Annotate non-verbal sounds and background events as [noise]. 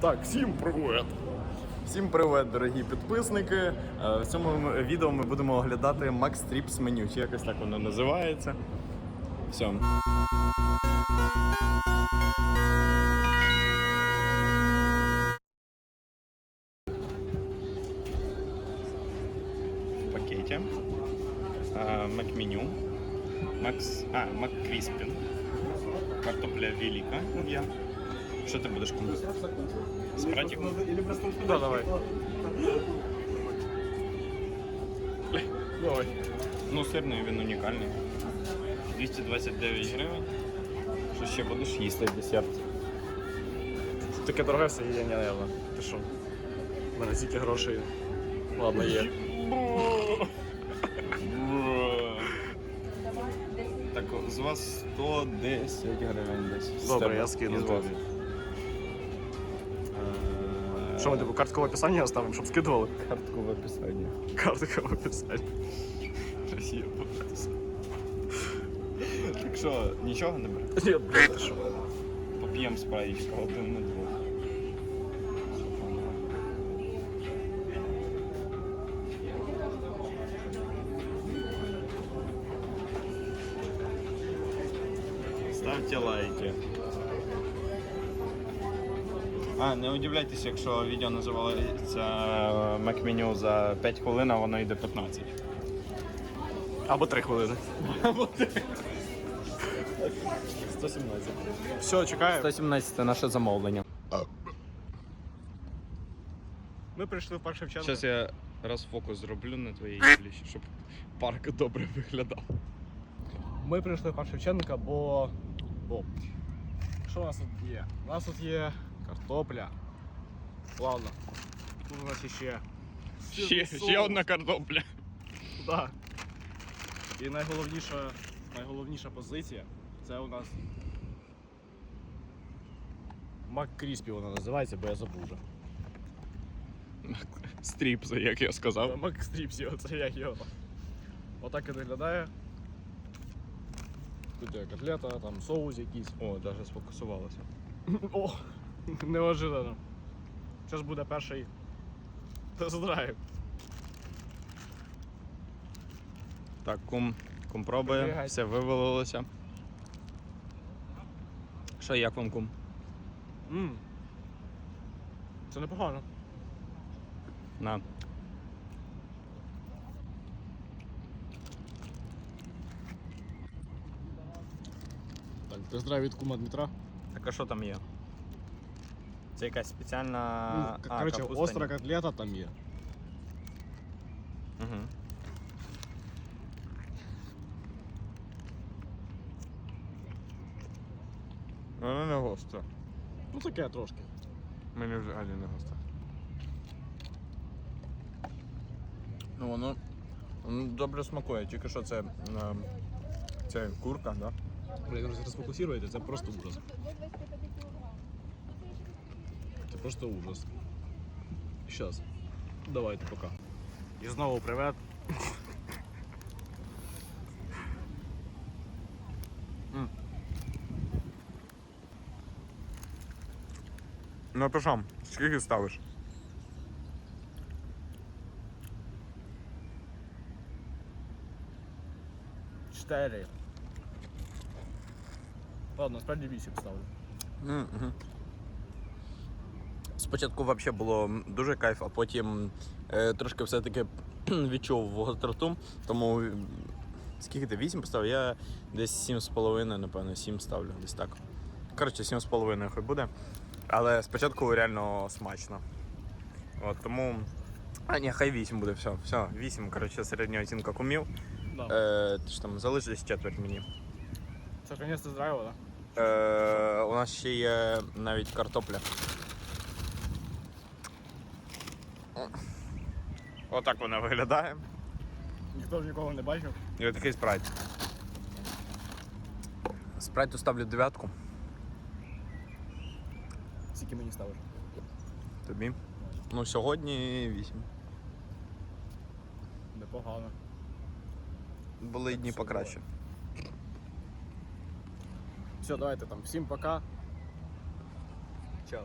Так, всім привіт! Всім привіт, дорогі підписники. Е, В цьому відео ми будемо оглядати Max Trips меню, чи якось так воно називається. Все. Пакеті. Макменю. Макс. А, Маккріспін. Картопля велика є. Що ти будеш купити? Спратик? Да, давай. Давай. Ну, сирний він унікальний. 229 гривень. Що ще будеш їсти десерт? Таке дороге все є, ні, наверно. Ти що? У мене стільки грошей. Ладно, є. Так, з вас 110 гривень десь. З Добре, тебе. я скину І вас. тобі. Е, Що ми типу карткове описання оставимо, щоб скидували? Картку в описанні. Карткове описання. Красиво. Так що, нічого не бере? Ні, блядь, ти що? Поп'ємо спраїчка один на двох. Ставте лайки. А, не удивляйтесь, якщо відео називається Макменю за 5 хвилин, а воно йде 15. Або три хвилини. 117. Все, чекаю. 117 наше замовлення. Ми прийшли в парк Шевченка. Зараз я раз фокус зроблю на твоїй пліші, щоб парк добре виглядав. Ми прийшли в парк Шевченка, бо. Бо. Що у нас тут є? У нас тут є картопля. Ладно. Тут у нас ще. Ще, ще одна картопля. Да. І найголовніша, найголовніша позиція це у нас. Мак Кріспі вона називається, бо я забув вже. Стріпси, як я сказав. Мак Стріпсі, оце як його. Отак і виглядає. Тут є котлета, там соус якийсь. О, навіть сфокусувалося. О, [laughs] неожиданно. Зараз буде перший тест-драйв. Так, кум, кум пробує, все вивалилося. Що, як вам кум? Мм. Це непогано. На. Так, тест-драйв від кума Дмитра. Так а що там є? Це якась спеціальна. ну, а, коротше, капуста, остра ні? котлета там є. Угу. Вона не гостра. Ну таке трошки. Мені взагалі не гостра. Ну воно, воно добре смакує, тільки що це, е, це курка, да? Блін, розфокусуєте, це просто ужас. Це просто ужас. Щас. Давайте пока. І знову привет. Ну то що, скільки ставиш? Чотири. Ладно, справді вісім ставлю. Мгм. Спочатку взагалі було дуже кайф, а потім е, трошки все-таки [clears throat] відчув гостроту, тому скільки ти 8 поставив? Я десь 7,5, напевно, 7 ставлю, десь так. Коротше, 7,5 хай буде. Але спочатку реально смачно. От, тому. А, ні, хай 8 буде, все, все, 8, коротше, середня оцінка кумів. Да. Е, ти ж там залишилось четверть мені. Це конець тест-драйву, так? Е, у нас ще є навіть картопля. Отак вона виглядає. Ніхто ж нікого не бачив. І отакий спрайт. Спрайту ставлю дев'ятку. Скільки мені ставиш? Тобі. Ну, сьогодні 8. Непогано. Були дні покраще. Все, давайте там. Всім пока. Чао.